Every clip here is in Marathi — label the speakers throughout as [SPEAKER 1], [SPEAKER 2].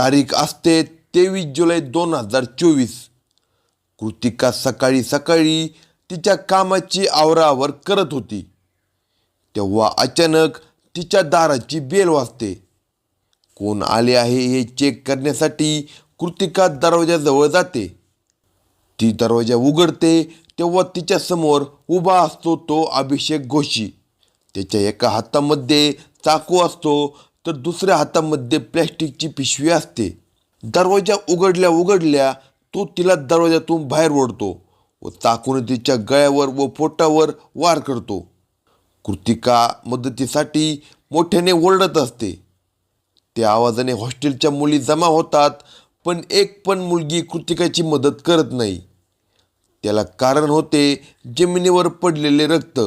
[SPEAKER 1] तारीख असते तेवीस जुलै दोन हजार चोवीस. कृतिका सकाळी सकाळी तिच्या कामाची आवरावर करत होती. तेव्हा अचानक तिच्या दाराची बेल वाजते. कोण आले आहे हे चेक करण्यासाठी कृतिका दरवाजाजवळ जाते. ती दरवाजा उघडते तेव्हा तिच्या समोर उभा असतो तो अभिषेक घोशी त्याच्या एका हातामध्ये चाकू असतो तर दुसऱ्या हातामध्ये प्लॅस्टिकची पिशवी असते. दरवाजा उघडल्या उघडल्या तो तिला दरवाजातून बाहेर ओढतो व चाकून तिच्या गळ्यावर व पोटावर वार करतो. कृतिका मदतीसाठी मोठ्याने ओरडत असते. त्या आवाजाने हॉस्टेलच्या मुली जमा होतात पण एक पण मुलगी कृतिकाची मदत करत नाही. त्याला कारण होते जमिनीवर पडलेले रक्त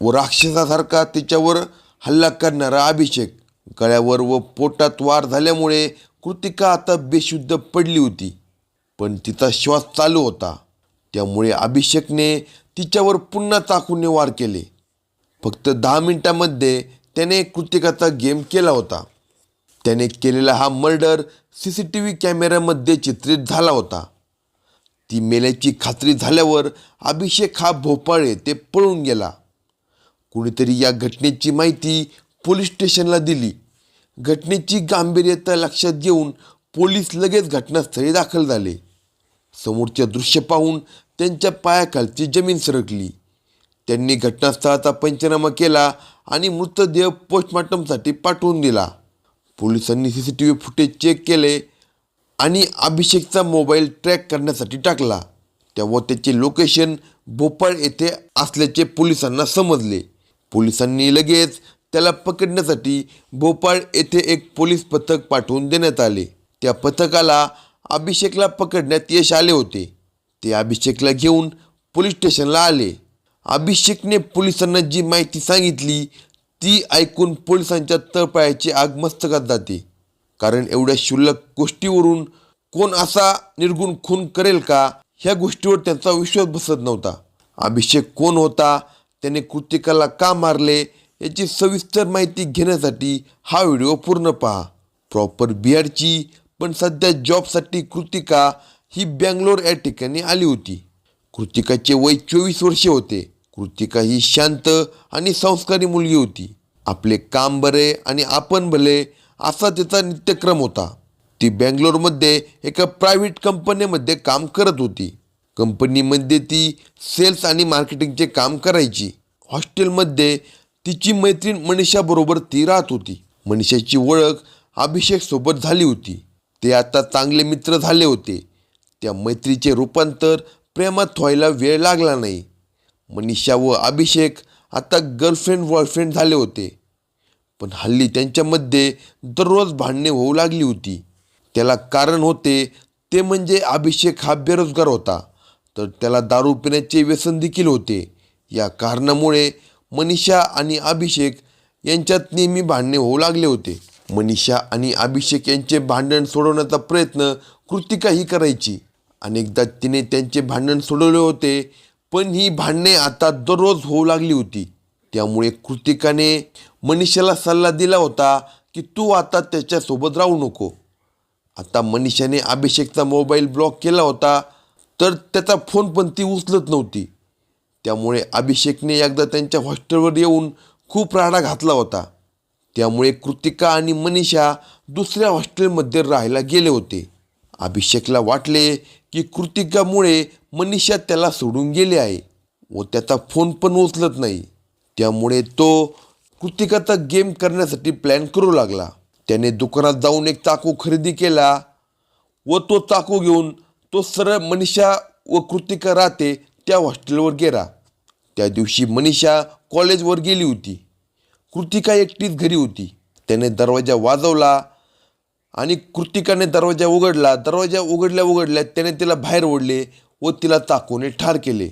[SPEAKER 1] व राक्षसासारखा तिच्यावर हल्ला करणारा अभिषेक. गळ्यावर व पोटात वार झाल्यामुळे कृतिका आता बेशुद्ध पडली होती. पण तिचा श्वास चालू होता. त्यामुळे अभिषेकने तिच्यावर पुन्हा चाकूने वार केले. फक्त दहा मिनटामध्ये त्याने कृतिकाचा गेम केला होता. त्याने केलेला हा murder C C T V कॅमेऱ्यामध्ये चित्रित झाला होता. ती मेल्याची खात्री झाल्यावर अभिषेक हा भोपाळ येथे पळून गेला. कुणीतरी या घटनेची माहिती पोलीस स्टेशनला दिली. घटनेची गांभीर्यता लक्षात घेऊन पोलीस लगेच घटनास्थळी दाखल झाले. समोरचे दृश्य पाहून त्यांच्या पायाखालची जमीन सरकली. त्यांनी घटनास्थळाचा पंचनामा केला आणि मृतदेह पोस्टमॉर्टमसाठी पाठवून दिला. पोलिसांनी C C T V footage check केले आणि अभिषेकचा मोबाईल ट्रॅक करण्यासाठी टाकला. तेव्हा त्याचे लोकेशन भोपाळ येथे असल्याचे पोलिसांना समजले. पोलिसांनी लगेच त्याला पकडण्यासाठी भोपाळ येथे एक पोलीस पथक पाठवून देण्यात आले. त्या पथकाला अभिषेकला पकडण्यात यश आले होते. ते अभिषेकला घेऊन पोलीस स्टेशनला आले. अभिषेकने पोलिसांना जी माहिती सांगितली ती ऐकून पोलिसांच्या तळपायाची आग मस्तकात जाते. कारण एवढ्या शुल्लक गोष्टीवरून कोण असा निर्गुण खून करेल का ह्या गोष्टीवर त्यांचा विश्वास बसत नव्हता. अभिषेक कोण होता त्याने कृतिकाला का मारले याची सविस्तर माहिती घेण्यासाठी हा व्हिडिओ पूर्ण पहा. प्रॉपर बिहारची पण सध्या जॉबसाठी कृतिका ही बँगलोर या ठिकाणी आली होती. कृतिकाचे वय चोवीस वर्षे होते. कृतिका ही शांत आणि संस्कारी मुलगी होती. आपले काम बरे आणि आपण भले असा तिचा नित्यक्रम होता. ती बँगलोरमध्ये एका प्रायव्हेट कंपनीमध्ये काम करत होती. कंपनीमध्ये ती सेल्स आणि मार्केटिंगचे काम करायची. हॉस्टेलमध्ये तिची मैत्रीण मनीषाबरोबर ती राहत होती. मनीषाची ओळख अभिषेकसोबत झाली होती. ते आता चांगले मित्र झाले होते. त्या मैत्रीचे रूपांतर प्रेमात व्हायला वेळ लागला नाही. मनीषा व अभिषेक आता गर्लफ्रेंड बॉयफ्रेंड झाले होते. पण हल्ली त्यांच्यामध्ये दररोज भांडणे होऊ लागली होती. त्याला कारण होते ते म्हणजे अभिषेक हा बेरोजगार होता. तर त्याला दारू पिण्याचे व्यसन देखील होते. या कारणामुळे मनीषा आणि अभिषेक यांच्यात नेहमी भांडणे होऊ लागले होते. मनीषा आणि अभिषेक यांचे भांडण सोडवण्याचा प्रयत्न कृतिका ही करायची. अनेकदा तिने त्यांचे भांडण सोडवले होते पण ही भांडणे आता दररोज होऊ लागली होती. त्यामुळे कृतिकाने मनीषाला सल्ला दिला होता की तू आता त्याच्यासोबत राहू नको. आता मनीषाने अभिषेकचा मोबाईल ब्लॉक केला होता तर त्याचा फोन पण ती उचलत नव्हती. त्यामुळे अभिषेकने एकदा त्यांच्या हॉस्टेलवर येऊन खूप राडा घातला होता. त्यामुळे कृतिका आणि मनीषा दुसऱ्या हॉस्टेलमध्ये राहायला गेले होते. अभिषेकला वाटले की कृतिकामुळे मनीषा त्याला सोडून गेले आहे व त्याचा फोन पण उचलत नाही. त्यामुळे तो कृतिकाचा गेम करण्यासाठी प्लॅन करू लागला. त्याने दुकानात जाऊन एक चाकू खरेदी केला व तो चाकू घेऊन तो सरळ मनीषा व कृतिका राहते त्या हॉस्टेलवर गेला. त्या दिवशी मनीषा कॉलेजवर गेली होती. कृतिका एकटीच घरी होती. त्याने दरवाजा वाजवला आणि कृतिकाने दरवाजा उघडला. दरवाजा उघडल्या उघडल्या त्याने तिला बाहेर ओढले व तिला चाकूने ठार केले.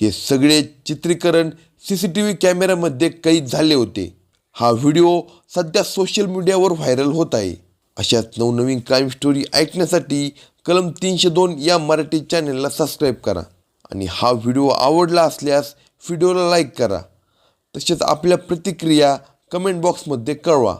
[SPEAKER 1] हे सगळे चित्रीकरण सी सी टी व्ही कॅमेऱ्यामध्ये कैद झाले होते. हा व्हिडिओ सध्या सोशल मीडियावर व्हायरल होत आहे. अशाच नवनवीन क्राईम स्टोरी ऐकण्यासाठी कलम तीनशे दोन या मराठी चॅनलला सबस्क्राईब करा. आणि हा व्हिडिओ आवडला असल्यास व्हिडिओला लाईक करा. तसेच आपल्या प्रतिक्रिया कमेंट बॉक्समध्ये कळवा.